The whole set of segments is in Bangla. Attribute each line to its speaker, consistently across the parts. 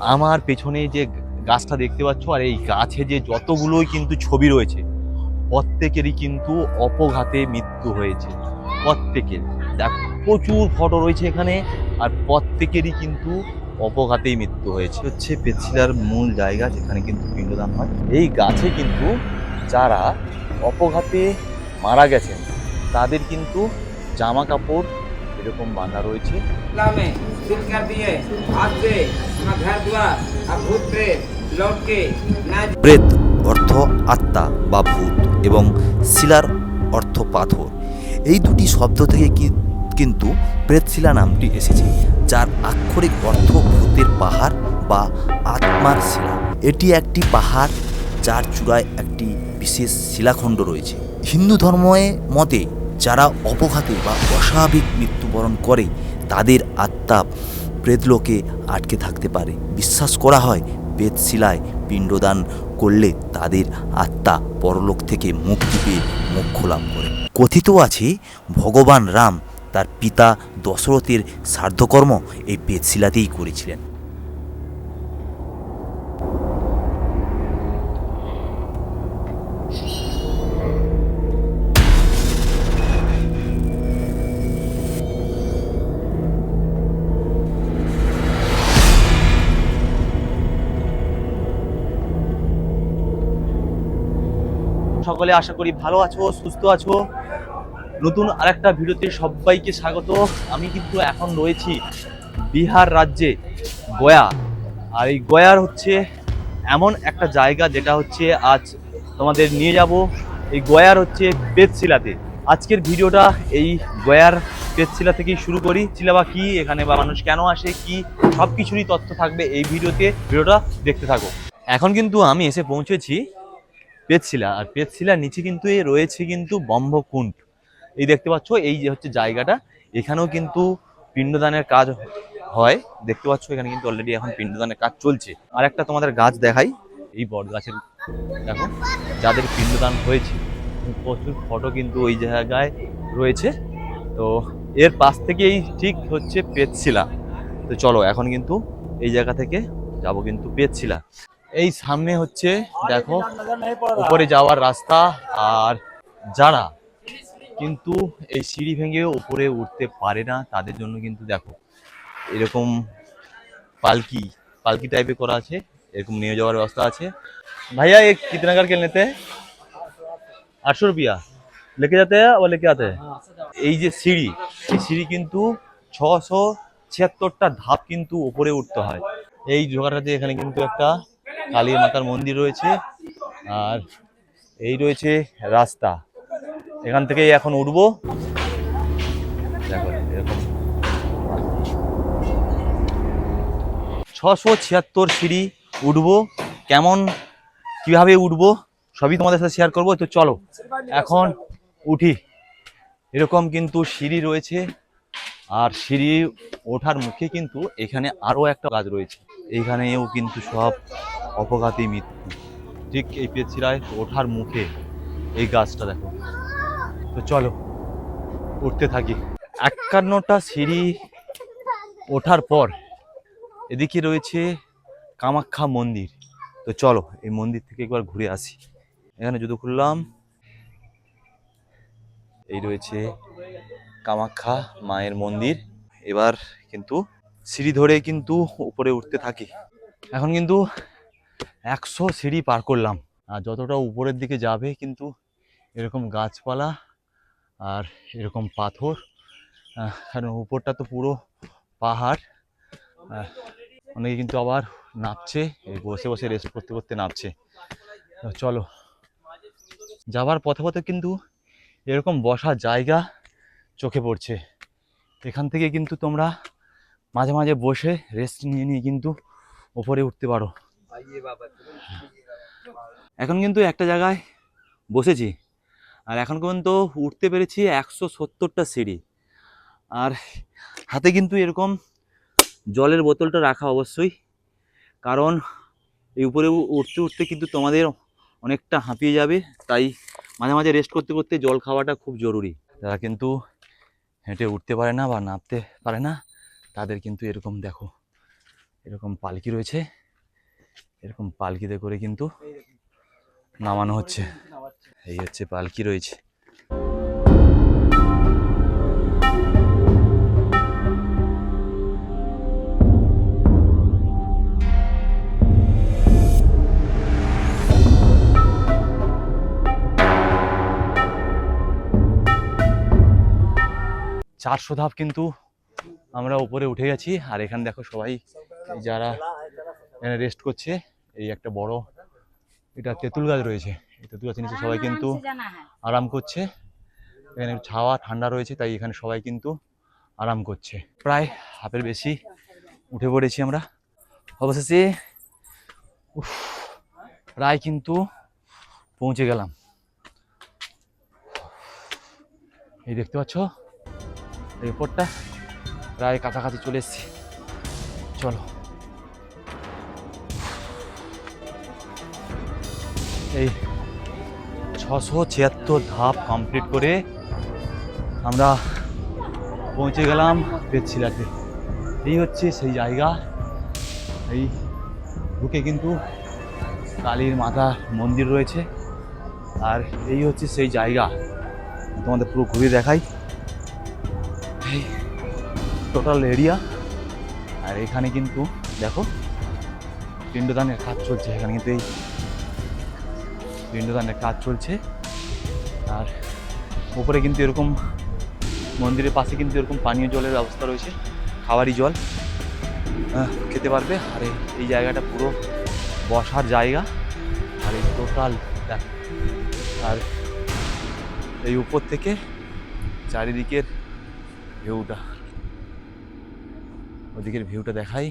Speaker 1: আমার পেছনে যে গাছটা দেখতে পাচ্ছ আর এই গাছে যে যতগুলোই কিন্তু ছবি রয়েছে, প্রত্যেকেরই কিন্তু অপঘাতে মৃত্যু হয়েছে। প্রত্যেকের। দেখ, প্রচুর ফটো রয়েছে এখানে আর প্রত্যেকেরই কিন্তু অপঘাতেই মৃত্যু হয়েছে। হচ্ছে পেছিলার মূল জায়গা যেখানে কিন্তু পিণ্ডদান হয়। এই গাছে কিন্তু যারা অপঘাতে মারা গেছেন, তাদের কিন্তু জামা কাপড় এরকম বানা রয়েছে।
Speaker 2: ইসলামে শিক্ষা দিয়ে ঘর দুয়ার আর প্রেত
Speaker 3: প্রেত অর্থ আত্মা বা ভূত এবং শিলার অর্থ পাথর। এই দুটি শব্দ থেকে কি কিন্তু প্রেতশিলা নামটি এসেছে যার আক্ষরিক অর্থ ভূতের পাহাড় বা আত্মার শিলা। এটি একটি পাহাড় যার চূড়ায় একটি বিশেষ শিলাখণ্ড রয়েছে। হিন্দু ধর্মের মতে যারা অপঘাতে বা অস্বাভাবিক মৃত্যুবরণ করে, তাদের আত্মা প্রেতলোকে আটকে থাকতে পারে। বিশ্বাস করা হয়, বেদশিলায় পিণ্ডদান করলে তাদের আত্মা পরলোক থেকে মুক্তি পেয়ে মোক্ষ লাভ করে। কথিত আছে, ভগবান রাম তার পিতা দশরথের সার্ধকর্ম এই বেদশিলাতেই করেছিলেন।
Speaker 1: সকলে আশা করি ভালো আছো, সুস্থ আছো। নতুন আরেকটা ভিডিওতে সবাইকে স্বাগত। আমি কিন্তু এখন রয়েছি বিহার রাজ্যে গয়া। আর এই গয়ার হচ্ছে এমন একটা জায়গা যেটা হচ্ছে আজ তোমাদের নিয়ে যাব। এই গয়ার হচ্ছে পেতশিলাতে। আজকের ভিডিওটা এই গয়ার পেতশিলা থেকেই শুরু করি। শিলা বা কি, এখানে বা মানুষ কেন আসে, কি সব কিছুরই তথ্য থাকবে এই ভিডিওতে। ভিডিওটা দেখতে থাকো। এখন কিন্তু আমি এসে পৌঁছেছি পেতশিলা আর পেতশিলার নিচে কিন্তু এ রয়েছে কিন্তু ব্রহ্মকুণ্ড। এই দেখতে পাচ্ছ, এই যে হচ্ছে জায়গাটা, এখানেও কিন্তু পিণ্ডদানের কাজ হয়। দেখতে পাচ্ছ, এখানে কিন্তু অলরেডি এখন পিণ্ডদানের কাজ চলছে। আর একটা তোমাদের গাছ দেখাই, এই বট গাছের, দেখো, যাদের পিণ্ডদান হয়েছে, প্রচুর ফটো কিন্তু ওই জায়গায় রয়েছে। তো এর পাশ থেকেই ঠিক হচ্ছে পেতশিলা তো চলো, এখন কিন্তু এই জায়গা থেকে যাব কিন্তু পেতশিলা এই সামনে হচ্ছে দেখো উপরে যাওয়ার রাস্তা আর যারা কিন্তু এই সিঁড়ি ভেঙে উপরে উঠতে পারে না তাদের জন্য কিন্তু দেখো এরকম পালকি পালকি টাইপের করা আছে এরকম নিয়ে যাওয়ার ব্যবস্থা আছে भैया ये कितना करके लेते हैं আটশো রুপিয়া লেকে যেতে हैं और लेके आते हैं এই যে সিঁড়ি এই সিঁড়ি কিন্তু ছশো ছিয়াত্তরটা ধাপ কিন্তু উপরে উঠতে হয় এই জায়গাটাতে এখানে কিন্তু একটা কালী মাতার মন্দির রয়েছে, আর এই রয়েছে রাস্তা। এখান থেকেই এখন উঠবো। দেখো, এরকম। ছশো ছিয়াত্তর সিঁড়ি উঠবো। কেমন, কীভাবে উঠবো, সবই তোমাদের সাথে শেয়ার করব। তো চলো, এখন উঠি। এরকম কিন্তু সিঁড়ি রয়েছে, আর সিঁড়ি ওঠার মুখে কিন্তু এখানে আরও একটা কাজ রয়েছে। এইখানেও কিন্তু সব অপঘাতী মৃত্যু। ঠিক এই পেছিরায় ওঠার মুখে এই গাছটা দেখো। তো চলো, উঠতে থাকি। একান্নটা সিঁড়ি ওঠার পর এদিকে রয়েছে কামাখ্যা মন্দির। তো চলো, এই মন্দির থেকে একবার ঘুরে আসি। এখানে জুতো খুললাম। এই রয়েছে কামাখ্যা মায়ের মন্দির। এবার কিন্তু সিঁড়ি ধরে কিন্তু উপরে উঠতে থাকি। এখন কিন্তু একশো সিঁড়ি পার করলাম। আর যতটা উপরের দিকে যাবে কিন্তু এরকম গাছপালা আর এরকম পাথর কারণ উপরটা তো পুরো পাহাড়। অনেকে কিন্তু আবার নামছে, এই বসে বসে রেস্ট করতে করতে নামছে। চলো, যাবার পথে পথে কিন্তু এরকম বসার জায়গা চোখে পড়ছে। এখান থেকে কিন্তু তোমরা মাঝে মাঝে বসে রেস্ট নিয়ে নিয়ে কিন্তু উপরে উঠতে পারো। এখন কিন্তু একটা জায়গায় বসেছি, আর এখন পর্যন্ত উঠতে পেরেছি একশো সত্তরটা সিঁড়ি। আর হাতে কিন্তু এরকম জলের বোতলটা রাখা অবশ্যই, কারণ এই উপরে উঠতে উঠতে কিন্তু তোমাদের অনেকটা হাঁপিয়ে যাবে, তাই মাঝে মাঝে রেস্ট করতে করতে জল খাওয়াটা খুব জরুরি। যারা কিন্তু হেঁটে উঠতে পারে না বা নামতে পারে না, তাদের কিন্তু এরকম দেখো, এরকম পালকি রয়েছে। এরকম পালকিতে করে কিন্তু নামানো হচ্ছে। এই হচ্ছে পালকি রয়েছে। চারশো ধাপ কিন্তু আমরা উপরে উঠে গেছি। আর এখানে দেখো সবাই যারা এখানে রেস্ট করছে। এই একটা বড় এটা তেঁতুল গাছ রয়েছে। এই তেঁতুল গাছের নিচে সবাই কিন্তু আরাম করছে। এখানে ছাওয়া ঠান্ডা রয়েছে তাই এখানে সবাই কিন্তু আরাম করছে। প্রায় হাফের বেশি উঠে পড়েছি আমরা। অবশেষে উফ, প্রায় কিন্তু পৌঁছে গেলাম। এই দেখতে পাচ্ছ? এয়ারপোর্টটা প্রায় কাছাকাছি চলে এসেছি। চলো। এই ছশো ছিয়াত্তর ধাপ কমপ্লিট করে আমরা পৌঁছে গেলাম পেটছিলাতে এই হচ্ছে সেই জায়গা। এই বুকে কিন্তু কালীর মাতা মন্দির রয়েছে। আর এই হচ্ছে সেই জায়গা। তোমাদের পুরো ঘুরে দেখাই। এই টোটাল এরিয়া আর এখানে কিন্তু দেখো, পিণ্ডদানের কাজ চলছে। এখানে কিন্তু এই পিণ্ডদানের কাজ চলছে। আর উপরে কিন্তু এরকম মন্দিরের পাশে কিন্তু এরকম পানীয় জলের ব্যবস্থা রয়েছে, খাবারই জল। খেতে পারবে। আর এই জায়গাটা পুরো বসার জায়গা। আর এই টোটাল আর এই উপর থেকে চারিদিকের ভিউটা। ওদিকের ভিউটা দেখাই।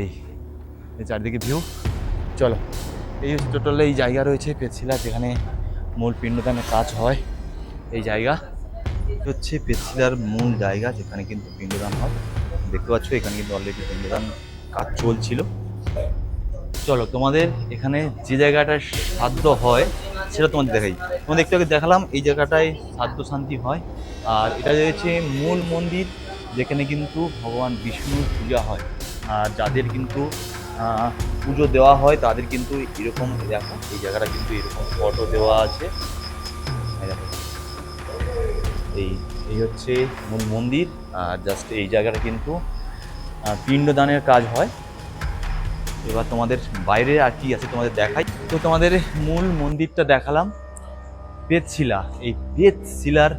Speaker 1: এই চারিদিকে ভিউ চলো, এই হচ্ছে টোটাল এই জায়গা রয়েছে পেটশিলা যেখানে মূল পিণ্ডদানের কাজ হয়। এই জায়গা হচ্ছে পেটশিলার মূল জায়গা, যেখানে কিন্তু পিণ্ডদান হয়। দেখতে পাচ্ছ, এখানে কিন্তু অলরেডি পিণ্ডদান কাজ চলছিল। চলো, তোমাদের এখানে যে জায়গাটা সাধ্য হয়, সেটা তোমাদের দেখাই। তোমাদের একটু আগে দেখালাম, এই জায়গাটায় সাধ্য শান্তি হয়। আর এটা রয়েছে মূল মন্দির, যেখানে কিন্তু ভগবান বিষ্ণুর পূজা হয়। যাদের কিন্তু পুজো দেওয়া হয়, তাদের কিন্তু এরকম দেখো, এই জায়গাটা কিন্তু এরকম ফটো দেওয়া আছে। এই এই হচ্ছে মূল মন্দির, আর জাস্ট এই জায়গাটা কিন্তু পিণ্ডদানের কাজ হয়। এবার তোমাদের বাইরে আর কি আছে তোমাদের দেখাই। তো তোমাদের মূল মন্দিরটা দেখালাম পেতশিলা এই পেতশিলার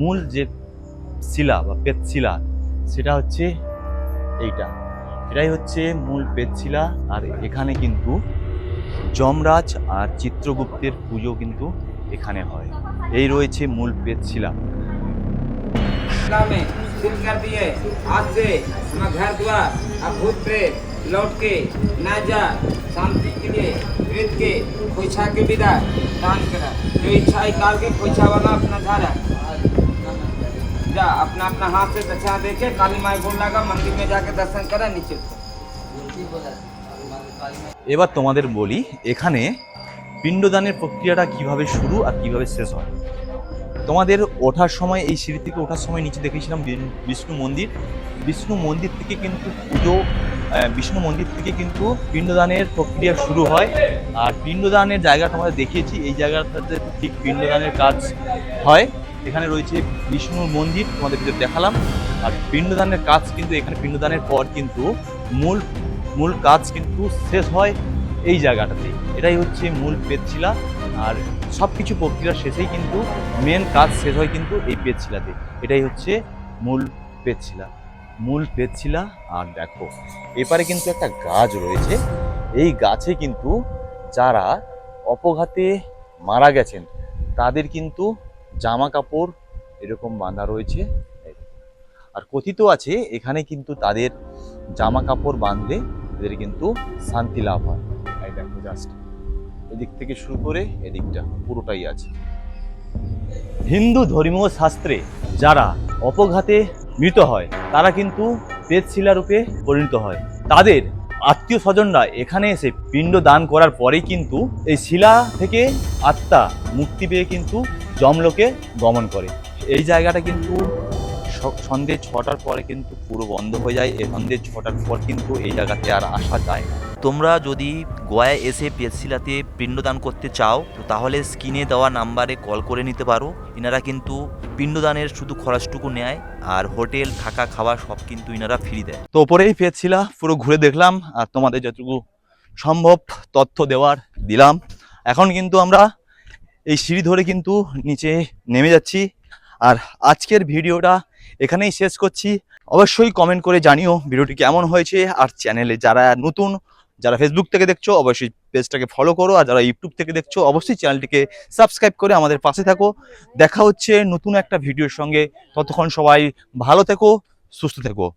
Speaker 1: মূল যে শিলা বা পেতশিলা সেটা হচ্ছে এইটা। এটাই হচ্ছে মূল পেতশিলা আর এখানে কিন্তু যমরাজ আর চিত্রগুপ্তের পুজো কিন্তু এখানে হয় এই রয়েছে মূল পেতশিলা
Speaker 2: गंगा में सिल कर दिए आज से अपना घर द्वार अब भूत प्रेत लौट के न जा शांति के लिए वेद के खोइछा के विदा दान करा जो इच्छा है काल के खोइछा वाला अपना धारा जा अपना अपना हाथ से दक्षिणा दे के काली माई बोल लगा मंदिर में जाके दर्शन करा नीचे उतर।
Speaker 1: এবার তোমাদের বলি এখানে পিণ্ডদানের প্রক্রিয়াটা কিভাবে শুরু আর কিভাবে শেষ হয় তোমাদের ওঠার সময় এই সিঁড়ি থেকে ওঠার সময় নিচে দেখেছিলাম বি- বিষ্ণু মন্দির বিষ্ণু মন্দির থেকে কিন্তু পুজো আহ, বিষ্ণু মন্দির থেকে কিন্তু পিণ্ডদানের প্রক্রিয়া শুরু হয় আর পিণ্ডদানের জায়গাটা আমরা দেখিয়েছি এই জায়গাটাতে ঠিক পিণ্ডদানের কাজ হয় এখানে রয়েছে বিষ্ণুর মন্দির, তোমাদের ভিতরে দেখালাম। আর পিণ্ডদানের কাজ কিন্তু এখানে পিণ্ডদানের পর কিন্তু মূল মূল কাজ কিন্তু শেষ হয় এই জায়গাটাতে এটাই হচ্ছে মূল পেতশিলা। আর সব কিছু প্রক্রিয়ার শেষেই কিন্তু মেন কাজ শেষ হয় কিন্তু এই পেতশিলাতে এটাই হচ্ছে মূল পেতশিলা। মূল পেতশিলা, আর দেখো, এপারে কিন্তু একটা গাছ রয়েছে। এই গাছে কিন্তু যারা অপঘাতে মারা গেছেন, তাদের কিন্তু জামা কাপড় এরকম বাঁধা রয়েছে। আর কথিত আছে, এখানে কিন্তু তাদের জামা কাপড় বাঁধলে এদের কিন্তু শান্তি লাভ হয়। দেখো জাস্ট এদিক থেকে শুরু করে এদিকটা পুরোটাই আছে। হিন্দু ধর্মীয় শাস্ত্রে যারা অপঘাতে মৃত হয়, তারা কিন্তু পেতশিলা রূপে পরিণত হয়। তাদের আত্মীয় স্বজনরা এখানে এসে পিণ্ড দান করার পরেই কিন্তু এই শিলা থেকে আত্মা মুক্তি পেয়ে কিন্তু জমলোকে গমন করে। এই জায়গাটা কিন্তু স- সন্ধ্যে ছটার পরে কিন্তু পুরো বন্ধ হয়ে যায়। এই সন্ধ্যে ছটার পর কিন্তু এই জায়গাতে আর আসা যায় না।
Speaker 3: তোমরা যদি গোয়ায় এসে পেটশিলাতে পিণ্ডদান করতে চাও তো তাহলে স্ক্রিনে দেওয়া নাম্বারে কল করে নিতে পারো। এনারা কিন্তু পিণ্ডদানের শুধু খরচটুকু নেয় আর হোটেল থাকা খাওয়া সব কিন্তু এনারা ফ্রি দেয়।
Speaker 1: তো ওপরেই পেয়েছিলাম পুরো ঘুরে দেখলাম আর তোমাদের যতটুকু সম্ভব তথ্য দেওয়ার দিলাম। এখন কিন্তু আমরা এই সিঁড়ি ধরে কিন্তু নিচে নেমে যাচ্ছি। আর আজকের ভিডিওটা এখানেই শেষ করছি। অবশ্যই কমেন্ট করে জানিও ভিডিওটি কেমন হয়েছে আর চ্যানেলে যারা নতুন, যারা ফেসবুক থেকে দেখছ, অবশ্যই পেজটাকে ফলো করো আর যারা ইউটিউব থেকে দেখছ, অবশ্যই চ্যানেলটিকে সাবস্ক্রাইব করে আমাদের পাশে থাকো। দেখা হচ্ছে নতুন একটা ভিডিওর সঙ্গে। ততক্ষণ সবাই ভালো থেকো, সুস্থ থেকো।